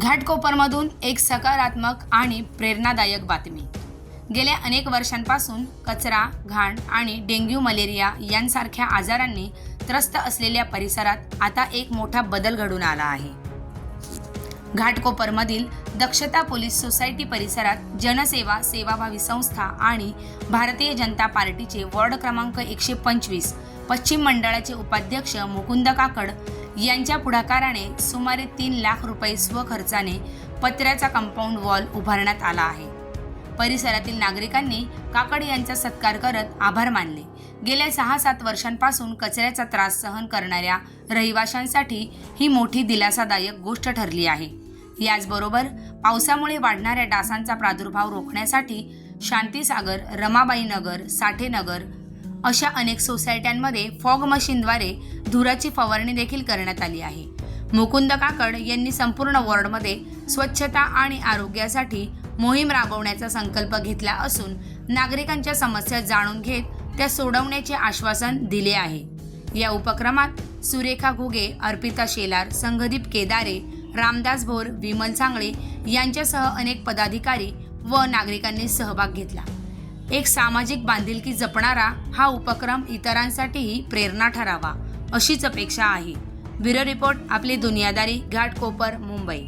घाटकोपरमधून एक सकारात्मक आणि प्रेरणादायक बातमी. गेल्या अनेक वर्षांपासून कचरा घाण आणि डेंग्यू मलेरिया यांसारख्या आजारांनी त्रस्त असलेल्या परिसरात आता एक मोठा बदल घडून आला आहे. घाटकोपरमधील दक्षता पोलीस सोसायटी परिसरात जनसेवा सेवाभावी संस्था आणि भारतीय जनता पार्टीचे वॉर्ड क्रमांक एकशे पंचवीस पश्चिम मंडळाचे उपाध्यक्ष मुकुंद काकड यांच्या पुढाकाराने सुमारे तीन लाख रुपये स्वखर्चाने पत्र्याचा कंपाऊंड वॉल उभारण्यात आला आहे. परिसरातील नागरिकांनी काकड यांचा सत्कार करत आभार मानले. गेल्या सहा सात वर्षांपासून कचऱ्याचा त्रास सहन करणाऱ्या रहिवाशांसाठी ही मोठी दिलासादायक गोष्ट ठरली आहे. याचबरोबर पावसामुळे वाढणाऱ्या डासांचा प्रादुर्भाव रोखण्यासाठी शांतीसागर रमाबाई नगर साठेनगर अशा अनेक सोसायट्यांमध्ये फॉग मशीनद्वारे धुराची फवारणी देखील करण्यात आली आहे. मुकुंद काकड यांनी संपूर्ण वॉर्डमध्ये स्वच्छता आणि आरोग्यासाठी मोहीम राबवण्याचा संकल्प घेतला असून नागरिकांच्या समस्या जाणून घेत त्या सोडवण्याचे आश्वासन दिले आहे. या उपक्रमात सुरेखा घुगे अर्पिता शेलार संघदीप केदारे रामदास भोर विमल सांगळे यांच्यासह अनेक पदाधिकारी व नागरिकांनी सहभाग घेतला. एक सामाजिक बांधिलकी जपणारा हा उपक्रम इतरांसाठीही प्रेरणा ठरावा अशीच अपेक्षा आहे. ब्युरो रिपोर्ट आपली दुनियादारी घाटकोपर मुंबई.